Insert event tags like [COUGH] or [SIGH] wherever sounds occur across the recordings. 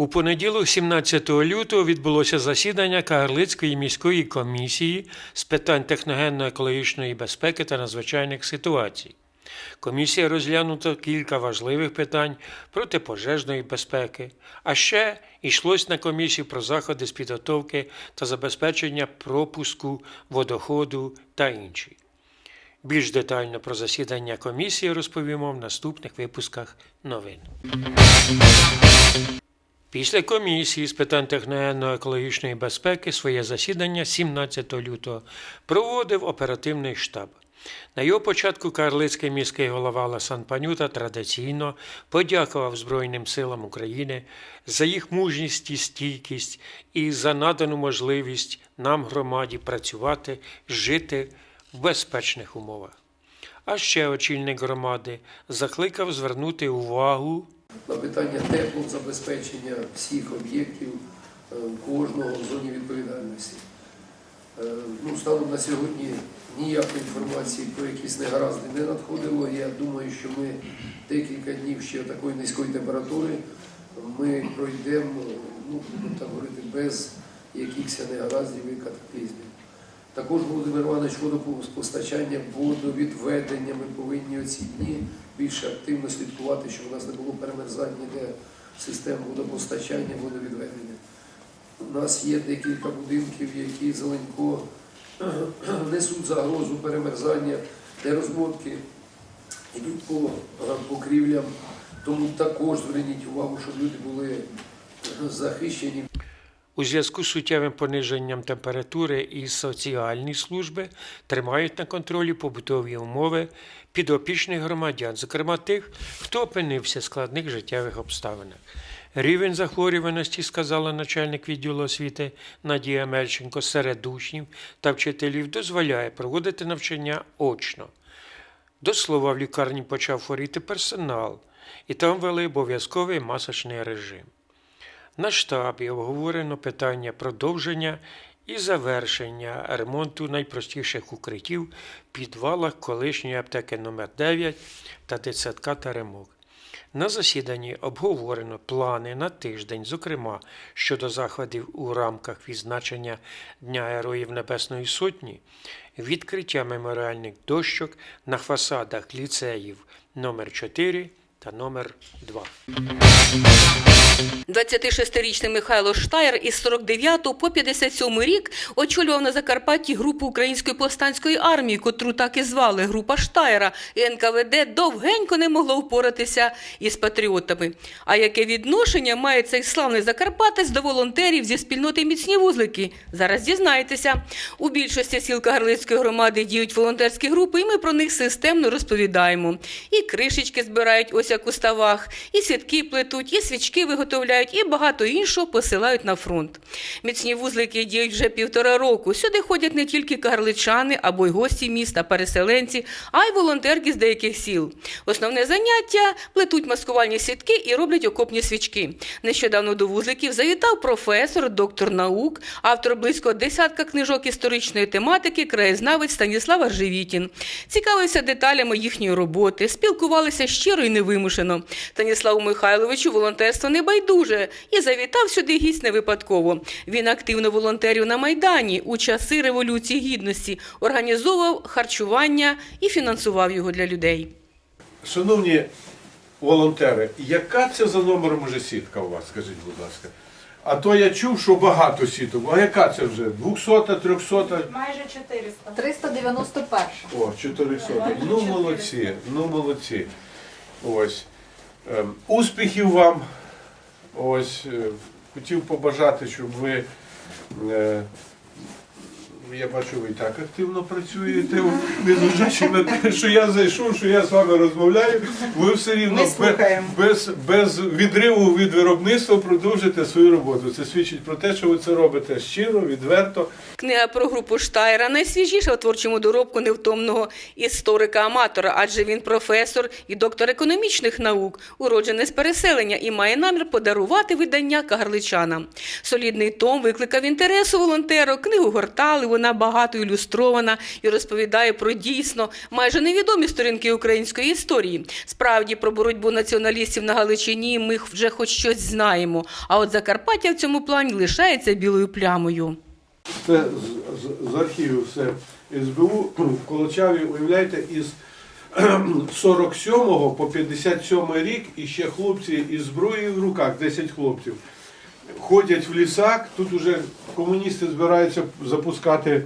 У понеділок, 17 лютого, відбулося засідання Кагарлицької міської комісії з питань техногенно-екологічної безпеки та надзвичайних ситуацій. Комісія розглянута кілька важливих питань протипожежної безпеки, а ще йшлось на комісії про заходи з підготовки та забезпечення пропуску водоходу та інші. Більш детально про засідання комісії розповімо в наступних випусках новин. Після комісії з питань техногенно-екологічної безпеки своє засідання 17 лютого проводив оперативний штаб. На його початку Карлицький міський голова Ласан Панюта традиційно подякував Збройним силам України за їх мужність і стійкість і за надану можливість нам, громаді, працювати, жити в безпечних умовах. А ще очільник громади закликав звернути увагу на питання теплозабезпечення всіх об'єктів е, кожного в зоні відповідальності. Е, Ну, станом на сьогодні ніякої інформації про якісь негаразди не надходило. Я думаю, що ми декілька днів ще такої низької температури ми пройдемо, ну, так говорити, без якихось негараздів і катаклізмів. Також Володимир Іванович водопостачання, водовідведення. Ми повинні оці дні більше активно слідкувати, щоб у нас не було перемерзань ніде систем водопостачання, водовідведення. У нас є декілька будинків, які зеленько [CLEARS THROAT] несуть загрозу перемерзання, де розмотки йдуть по е, покрівлям. Тому також зверніть увагу, щоб люди були захищені. У зв'язку з суттєвим пониженням температури і соціальні служби тримають на контролі побутові умови підопічних громадян, зокрема тих, хто опинився в складних життєвих обставинах. Рівень захворюваності, сказала начальник відділу освіти Надія Мельченко, серед учнів та вчителів дозволяє проводити навчання очно. До слова, в лікарні почав хворіти персонал, і там вели обов'язковий масочний режим. На штабі обговорено питання продовження і завершення ремонту найпростіших укриттів в підвалах колишньої аптеки номер 9 та дитсадка Теремок. На засіданні обговорено плани на тиждень, зокрема щодо заходів у рамках відзначення Дня Героїв Небесної Сотні, відкриття меморіальних дощок на фасадах ліцеїв номер 4 та номер 2. 26-річний Михайло Штаєр із 49 по 57 рік очолював на Закарпатті групу Української повстанської армії, котру так і звали група Штаєра, і НКВД довгенько не могло впоратися із патріотами. А яке відношення має цей славний Закарпатець до волонтерів зі спільноти міцні вузлики? Зараз дізнаєтеся. У більшості сіл Кагарлицької громади діють волонтерські групи, і ми про них системно розповідаємо. І кришечки збирають ось як у ставах, і сітки плетуть, і свічки виготовляють, і багато іншого посилають на фронт. Міцні вузлики діють вже півтора року. Сюди ходять не тільки кагарличани або й гості міста, переселенці, а й волонтерки з деяких сіл. Основне заняття плетуть маскувальні сітки і роблять окопні свічки. Нещодавно до вузликів завітав професор, доктор наук, автор близько десятка книжок історичної тематики, краєзнавець Станіслав Аржевітін. Цікавився деталями їхньої роботи, спілкувалися щиро і невимушено. Станіславу Михайловичу волонтерство не байдуже і завітав сюди гість не випадково. Він активно волонтерів на Майдані у часи Революції Гідності, організовував харчування і фінансував його для людей. Шановні волонтери, яка це за номером уже сітка у вас, скажіть, будь ласка? А то я чув, що багато сіток. А яка це вже? 200, 300? Майже 400. 391. О, 400. Ну молодці, ну молодці. Ось. Ем, успіхів вам. Ось. е, Хотів побажати, щоб ви. Е, я бачу, ви і так активно працюєте, незважаючи на те, що я зайшов, що я з вами розмовляю, ви все рівно без, без, без відриву від виробництва продовжуєте свою роботу. Це свідчить про те, що ви це робите щиро, відверто. Книга про групу Штайра найсвіжіша в творчому доробку невтомного історика-аматора, адже він професор і доктор економічних наук, уроджений з переселення і має намір подарувати видання кагарличанам. Солідний том викликав інтерес у волонтерок, книгу гортали, вона багато ілюстрована і розповідає про дійсно майже невідомі сторінки української історії. Справді про боротьбу націоналістів на Галичині ми вже хоч щось знаємо. А от Закарпаття в цьому плані лишається білою плямою. Це з, з, з архівів все СБУ в Колочаві, уявляєте, із 47 по 57 рік і ще хлопці із зброєю в руках, 10 хлопців, ходять в лісак. Тут уже комуністи збираються запускати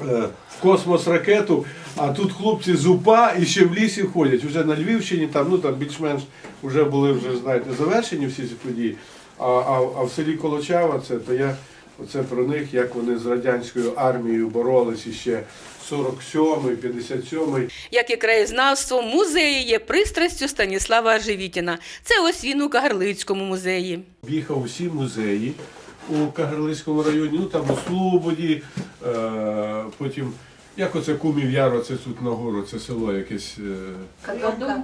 е, в космос ракету, а тут хлопці з УПА і ще в лісі ходять. Вже на Львівщині, там, ну там більш-менш вже були вже, знаєте, завершені всі ці події. А, а, а в селі Колочава це то я оце про них, як вони з радянською армією боролись іще 47-й, 57-й. Як і краєзнавство, музеї є пристрастю Станіслава Аржевітіна. Це ось він у Кагарлицькому музеї. Об'їхав усі музеї у Кагарлицькому районі, ну там у Слободі, е, потім, як оце Кумів Яро, це тут нагору, це село якесь. Е,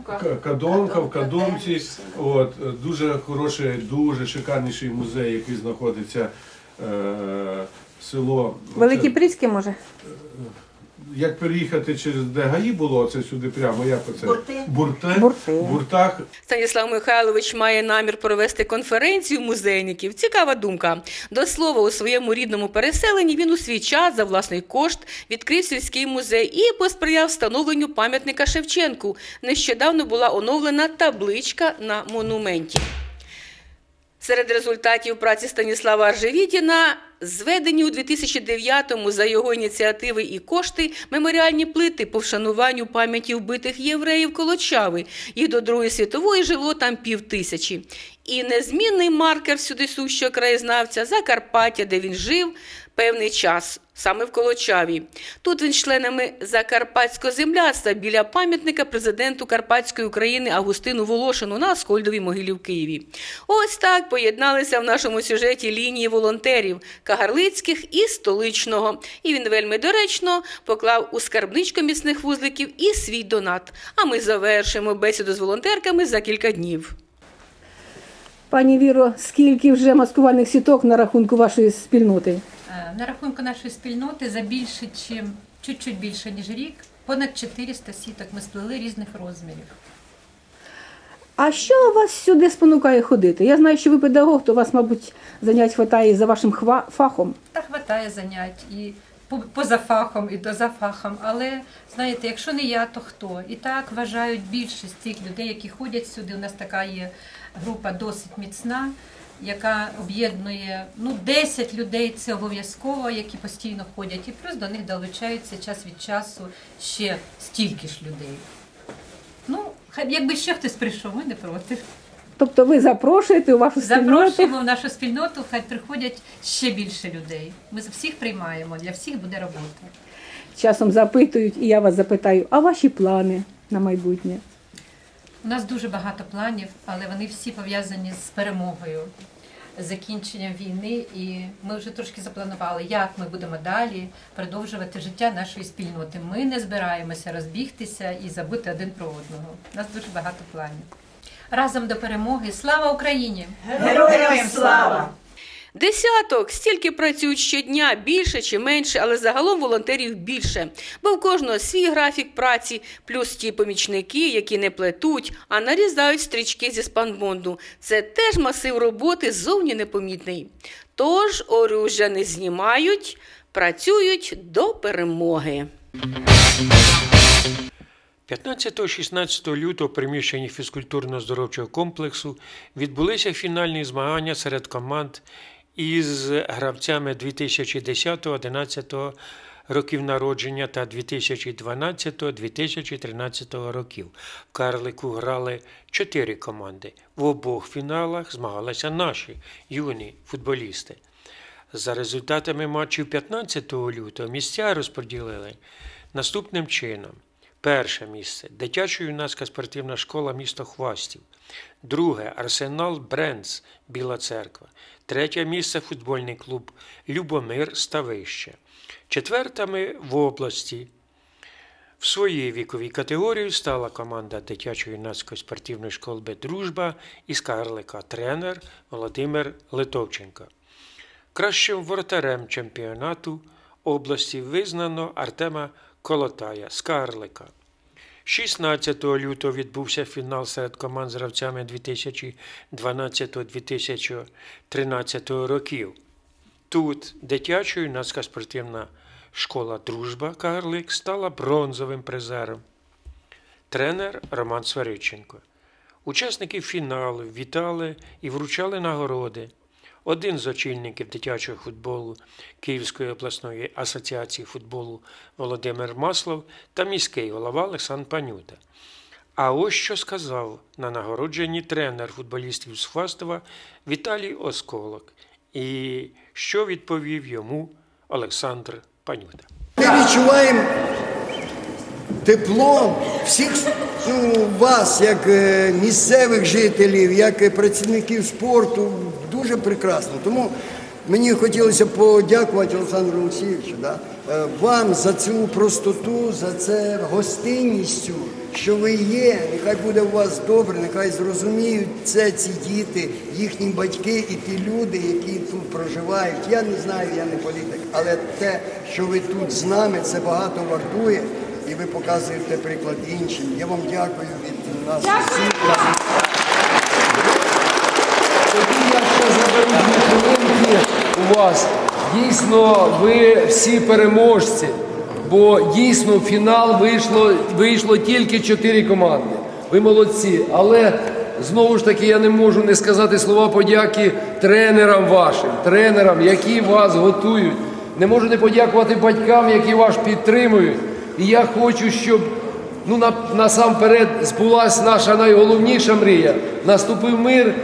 К- Кадонка, в Кадомці. От, е, дуже хороший, дуже шикарніший музей, який знаходиться е, село. Великі Пріськи, може? Як переїхати через де ГАІ було, це сюди прямо, як оце? Бурти. Бурте. Бурти. Буртах. Станіслав Михайлович має намір провести конференцію музейників. Цікава думка. До слова, у своєму рідному переселенні він у свій час за власний кошт відкрив сільський музей і посприяв встановленню пам'ятника Шевченку. Нещодавно була оновлена табличка на монументі. Серед результатів праці Станіслава Аржевітіна зведені у 2009-му за його ініціативи і кошти меморіальні плити по вшануванню пам'яті вбитих євреїв Колочави. Їх до Другої світової жило там пів тисячі. І незмінний маркер сюди сущого краєзнавця Закарпаття, де він жив певний час, саме в Колочаві. Тут він членами Закарпатського земляцтва біля пам'ятника президенту Карпатської України Августину Волошину на Аскольдовій могилі в Києві. Ось так поєдналися в нашому сюжеті лінії волонтерів Кагарлицьких і столичного. І він вельми доречно поклав у скарбничку міцних вузликів і свій донат. А ми завершимо бесіду з волонтерками за кілька днів. Пані Віро, скільки вже маскувальних сіток на рахунку вашої спільноти? Е, На рахунку нашої спільноти за більше, чим чуть-чуть більше ніж рік, понад 400 сіток ми сплели різних розмірів. А що вас сюди спонукає ходити? Я знаю, що ви педагог, то вас, мабуть, занять хватає за вашим хва- фахом. Та хватає занять і поза фахом, і доза фахом. Але знаєте, якщо не я, то хто? І так вважають більшість тих людей, які ходять сюди. У нас така є група досить міцна, яка об'єднує ну 10 людей. Це обов'язково, які постійно ходять, і плюс до них долучаються час від часу ще стільки ж людей. Ну, хай якби ще хтось прийшов, ми не проти. Тобто ви запрошуєте у вашу спільноту? Запрошуємо в нашу спільноту, хай приходять ще більше людей. Ми всіх приймаємо, для всіх буде робота. Часом запитують, і я вас запитаю, а ваші плани на майбутнє? У нас дуже багато планів, але вони всі пов'язані з перемогою, закінченням війни. І ми вже трошки запланували, як ми будемо далі продовжувати життя нашої спільноти. Ми не збираємося розбігтися і забути один про одного. У нас дуже багато планів. Разом до перемоги. Слава Україні! Героям слава! Десяток стільки працюють щодня, більше чи менше, але загалом волонтерів більше. Бо в кожного свій графік праці, плюс ті помічники, які не плетуть, а нарізають стрічки зі спанбонду. Це теж масив роботи зовні непомітний. Тож оружя не знімають, працюють до перемоги. 15-16 лютого в приміщенні фізкультурно-здоровчого комплексу відбулися фінальні змагання серед команд із гравцями 2010-2011 років народження та 2012-2013 років. В Карлику грали чотири команди. В обох фіналах змагалися наші юні футболісти. За результатами матчів 15 лютого місця розподілили наступним чином. Перше місце дитячо-юнацька спортивна школа місто Хвастів. Друге Арсенал Брендс Біла Церква. Третє місце футбольний клуб Любомир Ставище. Четвертими в області в своїй віковій категорії стала команда дитячо-юнацької спортивної школи Дружба із Карлика тренер Володимир Литовченко. Кращим воротарем чемпіонату області визнано Артема Колотая з Карлика. 16 лютого відбувся фінал серед команд з гравцями 2012-2013 років. Тут дитяча юнацька спортивна школа Дружба Карлик стала бронзовим призером. Тренер Роман Свариченко. Учасників фіналу вітали і вручали нагороди. Один з очільників дитячого футболу Київської обласної асоціації футболу Володимир Маслов та міський голова Олександр Панюта. А ось що сказав на нагородженні тренер футболістів з Хвастова Віталій Осколок. І що відповів йому Олександр Панюта. Ми відчуваємо тепло всіх ну, вас, як е, місцевих жителів, як е, працівників спорту, дуже прекрасно. Тому мені хотілося подякувати Олександру Олексійовичу, да, е, вам за цю простоту, за це гостинністю, що ви є. Нехай буде у вас добре, нехай зрозуміють це ці діти, їхні батьки і ті люди, які тут проживають. Я не знаю, я не політик, але те, що ви тут з нами, це багато вартує. І ви показуєте приклад іншим. Я вам дякую від нас всіх. Тоді я ще заберу дві хвилинки у вас. Дійсно, ви всі переможці, бо дійсно в фінал вийшло, вийшло тільки чотири команди. Ви молодці. Але знову ж таки я не можу не сказати слова подяки тренерам вашим, тренерам, які вас готують. Не можу не подякувати батькам, які вас підтримують. І я хочу, щоб ну, насамперед збулась наша найголовніша мрія. Наступив мир.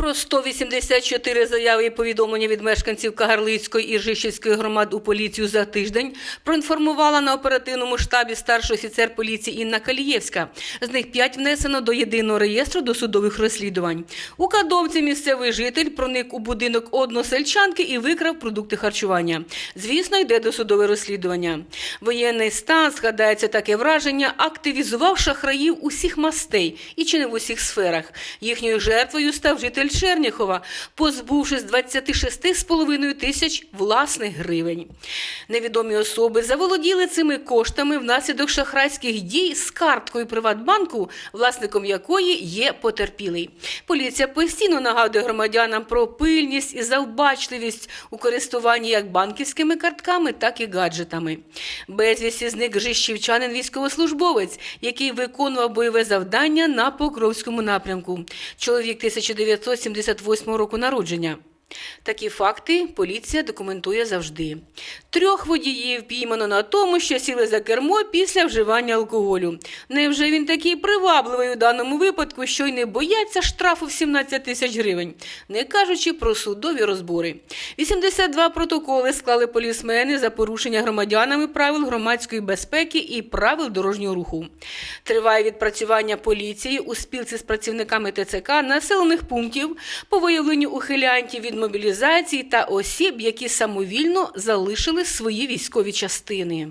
Про 184 заяви і повідомлення від мешканців Кагарлицької і Жишівської громад у поліцію за тиждень проінформувала на оперативному штабі старший офіцер поліції Інна Калієвська. З них 5 внесено до єдиного реєстру досудових розслідувань. У Кадовці місцевий житель проник у будинок односельчанки і викрав продукти харчування. Звісно, йде досудове розслідування. Воєнний стан, згадається таке враження, активізував шахраїв усіх мастей і чи не в усіх сферах. Їхньою жертвою став житель Черніхова, позбувшись 26,5 тисяч власних гривень. Невідомі особи заволоділи цими коштами внаслідок шахрайських дій з карткою Приватбанку, власником якої є потерпілий. Поліція постійно нагадує громадянам про пильність і завбачливість у користуванні як банківськими картками, так і гаджетами. Безвісті зник жищівчанин військовослужбовець, який виконував бойове завдання на Покровському напрямку. Чоловік 1978 року народження. Такі факти поліція документує завжди. Трьох водіїв піймано на тому, що сіли за кермо після вживання алкоголю. Невже він такий привабливий у даному випадку, що й не бояться штрафу в 17 тисяч гривень, не кажучи про судові розбори. 82 протоколи склали полісмени за порушення громадянами правил громадської безпеки і правил дорожнього руху. Триває відпрацювання поліції у спілці з працівниками ТЦК населених пунктів по виявленню ухилянтів від мобілізації та осіб, які самовільно залишили свої військові частини.